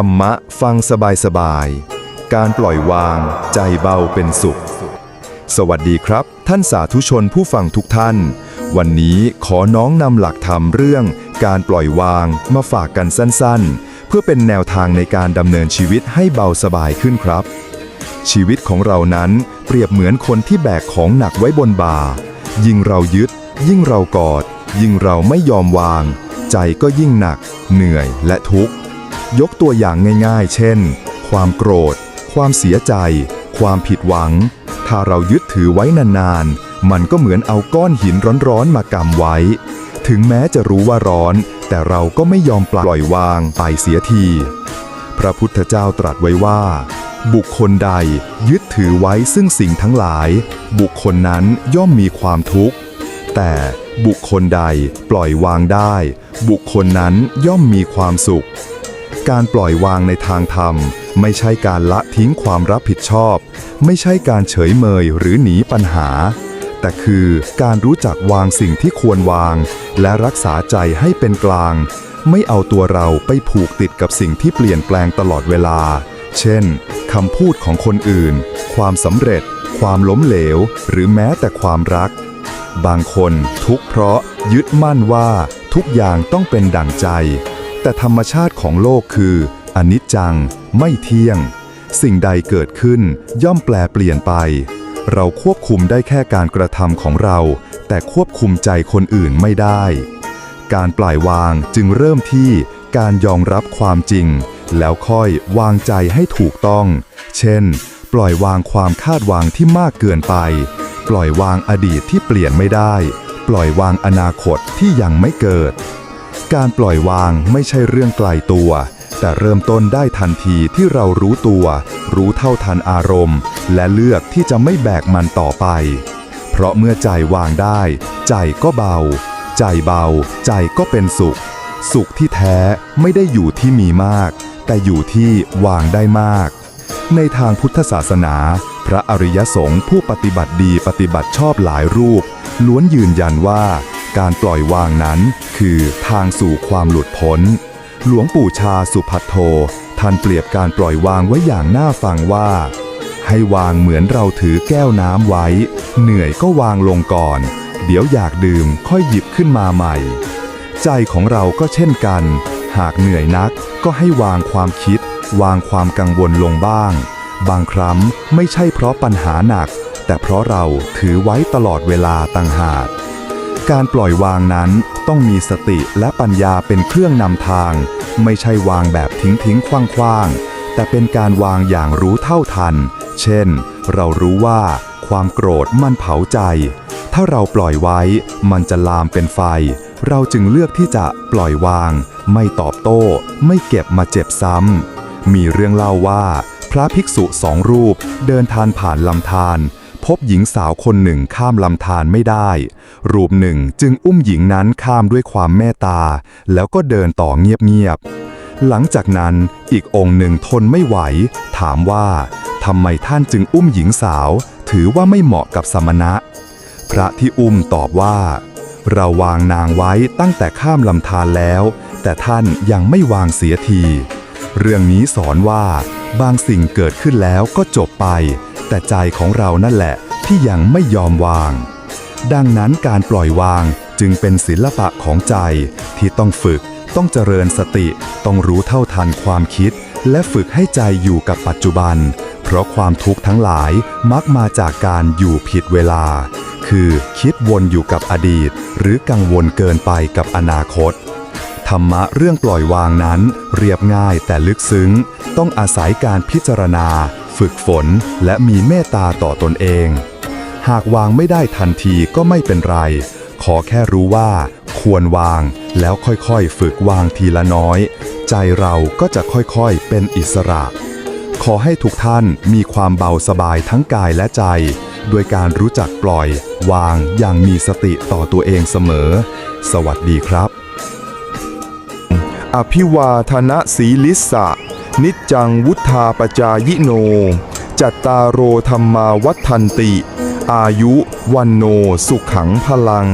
ธรรมะฟังสบายๆการปล่อยวางใจเบาเป็นสุข สวัสดีครับ ท่านสาธุชนผู้ฟังทุกท่าน วันนี้ขอน้องนำหลักธรรมเรื่อง การปล่อยวางมาฝากกันสั้นๆ เพื่อเป็นแนวทางในการดำเนินชีวิตให้เบาสบายขึ้นครับ ชีวิตของเรานั้นเปรียบเหมือนคนที่แบกของหนักไว้บนบ่า ยิ่งเรายึด ยิ่งเรากอด ยิ่งเราไม่ยอมวาง ใจก็ยิ่งหนัก เหนื่อยและทุกข์ ยกตัวอย่างง่ายๆ เช่น ความโกรธ ความเสียใจ ความผิดหวัง ถ้าเรายึดถือไว้นานๆ มันก็เหมือนเอาก้อนหินร้อนๆ มากำไว้ ถึงแม้จะรู้ว่าร้อน แต่เราก็ไม่ยอมปล่อยวางไปเสียที พระพุทธเจ้าตรัสไว้ว่า บุคคลใดยึดถือไว้ซึ่งสิ่งทั้งหลาย บุคคลนั้นย่อมมีความทุกข์ แต่บุคคลใดปล่อยวางได้ บุคคลนั้นย่อมมีความสุข การปล่อยวางในทางธรรม ไม่ใช่การละทิ้งความรับผิดชอบ ไม่ใช่การเฉยเมยหรือหนีปัญหา แต่คือการรู้จักวางสิ่งที่ควรวาง และรักษาใจให้เป็นกลาง ไม่เอาตัวเราไปผูกติดกับสิ่งที่เปลี่ยนแปลงตลอดเวลา เช่นคำพูดของคนอื่น ความสำเร็จ ความล้มเหลว หรือแม้แต่ความรัก บางคนทุกข์เพราะยึดมั่นว่าทุกอย่างต้องเป็นดั่งใจ แต่ธรรมชาติของโลกคืออนิจจัง ไม่เที่ยง สิ่งใดเกิดขึ้นย่อมแปลเปลี่ยนไป เราควบคุมได้แค่การกระทำของเรา แต่ควบคุมใจคนอื่นไม่ได้ การปล่อยวางจึงเริ่มที่การยอมรับความจริง แล้วค่อยวางใจให้ถูกต้อง เช่น ปล่อยวางความคาดหวังที่มากเกินไป ปล่อยวางอดีตที่เปลี่ยนไม่ได้ ปล่อยวางอนาคตที่ยังไม่เกิด การปล่อยวางไม่ใช่เรื่องไกลตัว แต่เริ่มต้นได้ทันทีที่เรารู้ตัว รู้เท่าทันอารมณ์ และเลือกที่จะไม่แบกมันต่อไป เพราะเมื่อใจวางได้ ใจก็เบา ใจเบา ใจก็เป็นสุข สุขที่แท้ไม่ได้อยู่ที่มีมาก แต่อยู่ที่วางได้มาก ในทางพุทธศาสนา พระอริยสงฆ์ผู้ปฏิบัติดีปฏิบัติชอบหลายรูป ล้วนยืนยันว่า การปล่อยวางนั้น คือทางสู่ความหลุดพ้น หลวงปู่ชาสุพัทโทท่านเปรียบการปล่อยวางไว้อย่างน่าฟังว่า ให้วางเหมือนเราถือแก้วน้ำไว้ เหนื่อยก็วางลงก่อน เดี๋ยวอยากดื่มค่อยหยิบขึ้นมาใหม่ ใจของเราก็เช่นกัน หากเหนื่อยนักก็ให้วางความคิด วางความกังวลลงบ้าง บางครั้งไม่ใช่เพราะปัญหาหนัก แต่เพราะเราถือไว้ตลอดเวลาต่างหาก การปล่อยวางนั้นต้องมีสติและปัญญาเป็นเครื่องนำทาง ไม่ใช่วางแบบทิ้งทิ้งคว้างคว้างแต่เป็นการวางอย่างรู้เท่าทัน เช่น เรารู้ว่าความโกรธมันเผาใจ ถ้าเราปล่อยไว้ มันจะลามเป็นไฟ เราจึงเลือกที่จะปล่อยวาง ไม่ตอบโต้ ไม่เก็บมาเจ็บซ้ำ มีเรื่องเล่าว่า พระภิกษุสองรูปเดินทานผ่านลำธาร พบหญิงสาวคนหนึ่งข้ามลำธารไม่ได้ รูปหนึ่งจึงอุ้มหญิงนั้นข้ามด้วยความเมตตา แล้วก็เดินต่อเงียบๆ หลังจากนั้นอีกองค์หนึ่งทนไม่ไหว ถามว่าทำไมท่านจึงอุ้มหญิงสาว ถือว่าไม่เหมาะกับสมณะ พระที่อุ้มตอบว่า เราวางนางไว้ตั้งแต่ข้ามลำธารแล้ว แต่ท่านยังไม่วางเสียที เรื่องนี้สอนว่า บางสิ่งเกิดขึ้นแล้วก็จบไป แต่ใจของเรานั่นแหละที่ยังไม่ยอมวาง ดังนั้นการปล่อยวางจึงเป็นศิลปะของใจที่ต้องฝึก ต้องเจริญสติ ต้องรู้เท่าทันความคิด และฝึกให้ใจอยู่กับปัจจุบัน เพราะความทุกข์ทั้งหลายมักมาจากการอยู่ผิดเวลา คือคิดวนอยู่กับอดีต หรือกังวลเกินไปกับอนาคตธรรมะเรื่องปล่อยวางนั้น เรียบง่ายแต่ลึกซึ้ง ต้องอาศัยการพิจารณา ฝึกฝนและมีเมตตาต่อตนเอง หากวางไม่ได้ทันทีก็ไม่เป็นไร ขอแค่รู้ว่า ควรวางแล้วค่อยๆ ฝึกวางทีละน้อย ใจเราก็จะค่อยๆ เป็นอิสระ ขอให้ทุกท่านมีความเบาสบายทั้งกายและใจ โดยการรู้จักปล่อย วางอย่างมีสติต่อตัวเองเสมอ สวัสดีครับ อภิวาทนะสีลิสะ นิจจังวุธาปจายโน จัตตารโรธรรมาวัฒนติ อายุวันโนสุขขังพลัง